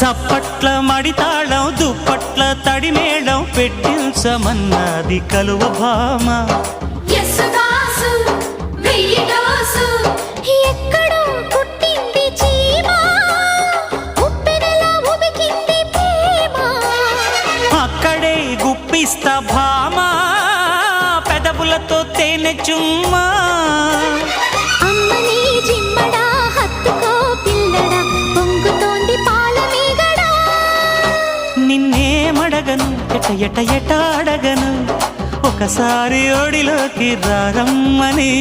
చప్పట్ల మడితాళం దుప్పట్ల తడిమేళం పెట్టించమన్నది కలువ భామ. అక్కడే గుప్పిస్తా భామ పెదవులతో తేనె చుమ్మా. నిన్నేమడగను ఎట ఎట ఎట అడగను? ఒకసారి ఒడిలోకి రారమ్మని.